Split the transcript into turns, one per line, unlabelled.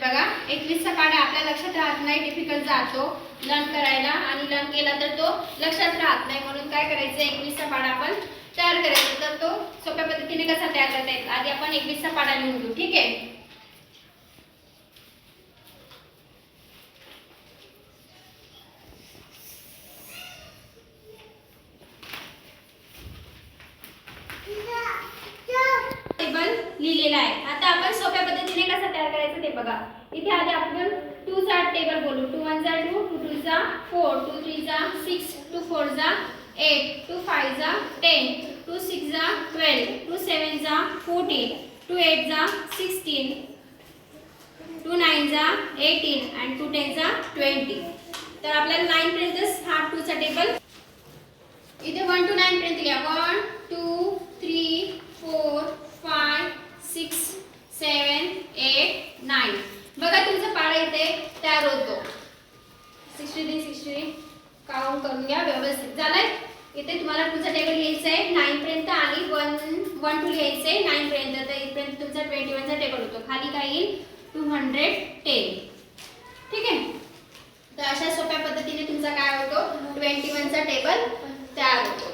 बघा एकवीसचा पाडा आपल्या लक्षात राहत नाही डिफिकल्ट जातो. लर्न करायला आणि लर्न केला तर तो लक्षात राहत नाही. म्हणून काय करायचं? एकवीसचा पाडा आपण तयार करायचा. तर तो सोप्या पद्धतीने कसा तयार करता येईल? आधी आपण एकवीसचा पाडा लिहून घेऊ ठीक आहे टेबल लिहिलेला आहे. आता आपण सोप्या पद्धतीने कसा तयार करायचं ते बघा. इथे आधी आपण टू चा टेबल बोलू. टू वन जा टू टू टू जा फोर टू थ्री जा सिक्स टू फोर जा एट टू फाईव्ह जा टेन टू सिक्स जा ट्वेल्व टू सेवन जा फोर्टीन टू एट जा सिक्स्टीन टू नाईन जा एटीन अँड टू टेन जा ट्वेंटी तर आपल्याला नाईन पर्यंत हा टूचा टेबल इथे वन टू नाईन पर्यंत लिहा. One two three four five six seven eight nine बघा तुमचा पाडा इथे तयार होतो sixty three sixty three count करून घ्या व्यवस्थित. झालंय? इथे तुम्हाला तुमचा टेबल लिहायचं आहे नाईन पर्यंत आणि वन वन टू लिहायचं आहे नाईन पर्यंत. तर इथपर्यंत तुमचा ट्वेंटी वनचा टेबल होतो. खाली काय येईल टू हंड्रेड टेन ठीक आहे? तर अशा सोप्या पद्धतीने तुमचा काय होतो? ट्वेंटी वनचा टेबल तयार होतो.